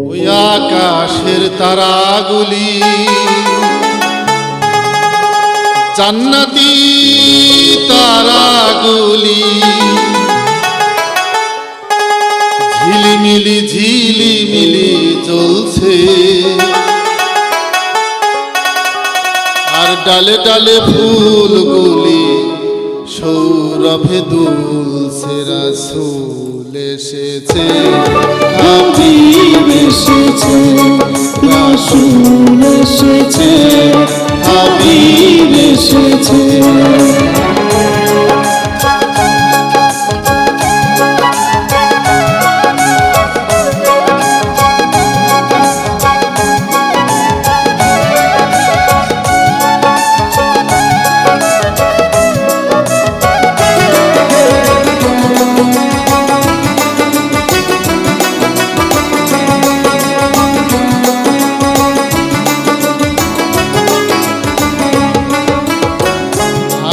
ওই আকাশের তারাগুলি জান্নাতি তারাগুলি ঝিলিমিলি ঝিলিমিলি চলছে। আর ডালে ডালে ফুলগুলি সৌরভে দুলছে রাসূল। এসেছে। হাবিব এসেছে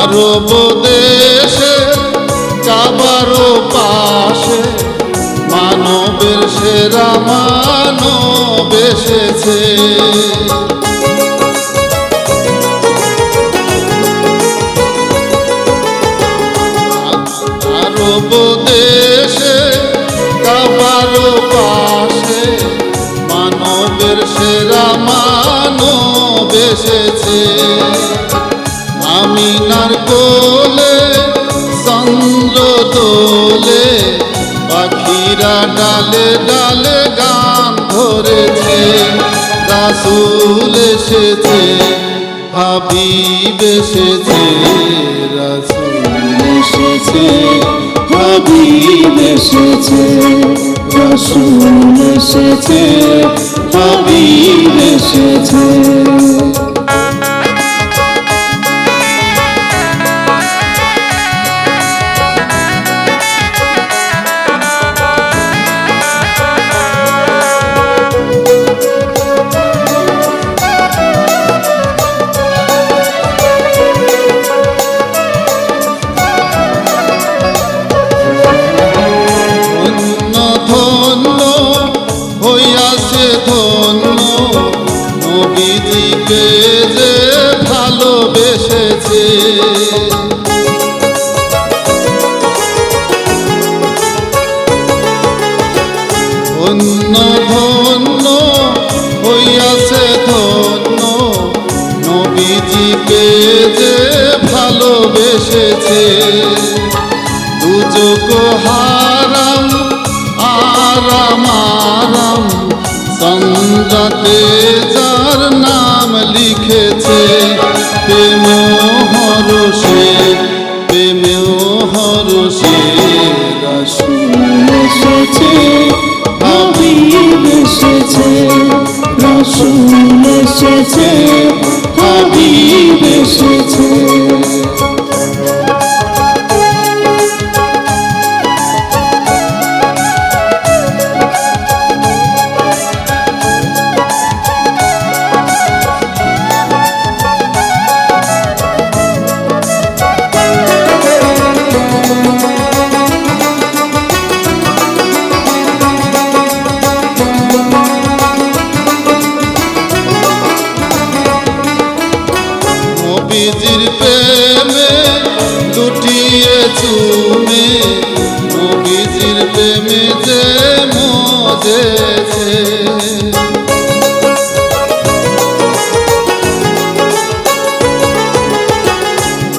আরব দেশে কাবারও পাশে, মানবের সেরা মানব এসেছে। আরব দেশে কাবারও পাশে, মানবের সেরা মানব এসেছে। আমিনার কোলে, চন্দ্র দোলে পাখিরা ডালে ডালে গান ধরেছে, রাসুল এসেছে, হাবিব এসেছে, রাসুল এসেছে, হাবিব এসেছে, রসুল এসেছে, হাবিব এসেছে। নবীজিকে যে ভালোবেসেছে। ধন্য ধন্য হইয়াছে ধন্য। নবীজিকে যে ভালোবেসেছে। দুজক হারাম আরাম আরাম। সঞ্জাতে যার নাম লিখেছে প্রেম হরসে প্রেম হরসে রসুন এসেছে হাবিব এসেছে এসেছে। নবীজির প্রেমে লুটিয়ে চুমে নবীজির প্রেমে যে মজেছে।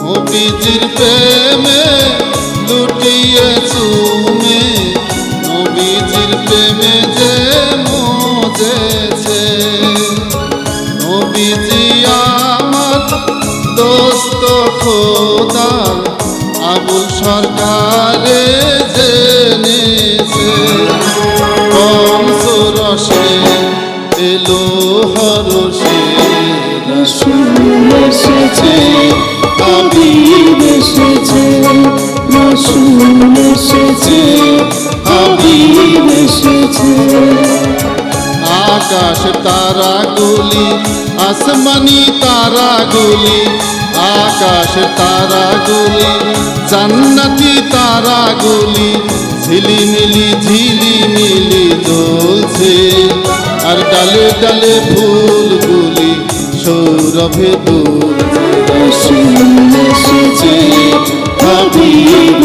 নবীজির প্রেমে লুটিয়ে চুমে নবীজির প্রেমে যে আবু সরকারে জেনেছে। কংস রসে এলো হরসে রসুল এসেছে হাবিব এসেছে রসুল এসেছে হাবিব এসেছে। আকাশ তারাগুলি, আসমানি তারাগুলি আকাশ তারাগুলি জান্নাতি তারাগুলি ঝিলিমিলি ঝিলিমিলি জ্বলছে। ডালে ফুলগুলি সৌরভে দুলছে। রসুল এসেছে হাবিব